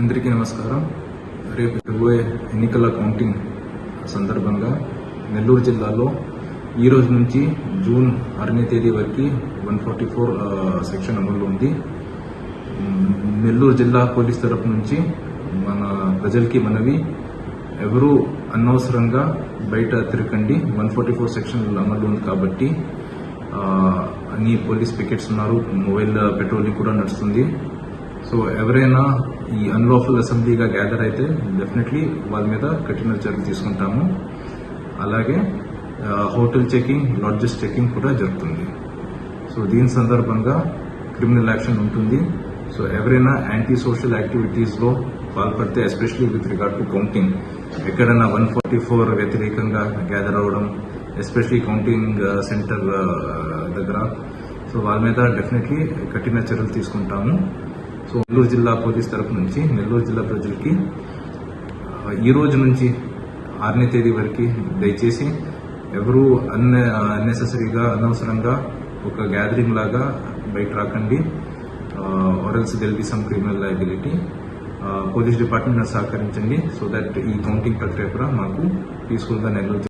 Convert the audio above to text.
అందరికీ నమస్కారం. రేపు జరగబోయే ఎన్నికల కౌంటింగ్ సందర్భంగా నెల్లూరు జిల్లాలో ఈ రోజు నుంచి జూన్ ఆరనే తేదీ వరకు వన్ ఫార్టీ ఫోర్ సెక్షన్ అమల్లో ఉంది. నెల్లూరు జిల్లా పోలీస్ తరపు నుంచి మన ప్రజలకి మనవి ఎవరు అనవసరంగా బయట తిరగండి వన్ ఫార్టీ ఫోర్ సెక్షన్ అమలు ఉంది కాబట్టి అన్ని పోలీస్ పికెట్స్ ఉన్నారు. మొబైల్ పెట్రోలింగ్ కూడా నడుస్తుంది. సో ఎవరైనా ఈ అన్లాఫుల్ అసెంబ్లీగా గ్యాదర్ అయితే డెఫినెట్లీ వాళ్ళ మీద కఠిన చర్యలు తీసుకుంటాము. అలాగే హోటల్ చెకింగ్ లాడ్జెస్ చెకింగ్ కూడా జరుగుతుంది. సో దీని సందర్భంగా క్రిమినల్ యాక్షన్ ఉంటుంది. సో ఎవరైనా యాంటీ సోషల్ యాక్టివిటీస్లో పాల్పడితే especially with regard to counting ఎక్కడైనా వన్ ఫార్టీ ఫోర్ వ్యతిరేకంగా గ్యాదర్ అవ్వడం ఎస్పెషలీ కౌంటింగ్ సెంటర్ దగ్గర. సో వాళ్ళ మీద డెఫినెట్లీ కఠిన చర్యలు తీసుకుంటాము. సో నెల్లూరు జిల్లా పోలీస్ తరపు నుంచి నెల్లూరు జిల్లా ప్రజలకి ఈ రోజు నుంచి ఆరనే తేదీ వరకు దయచేసి ఎవరు అన్న అన్నెసెసరీగా అనవసరంగా ఒక గ్యాదరింగ్ లాగా బయట రాకండి. Or else there'll be some criminal liability police department సహకరించండి సో దట్ ఈ కౌంటింగ్ ప్రక్రియ కూడా మాకు పీస్ఫుల్గా నెల్లూరు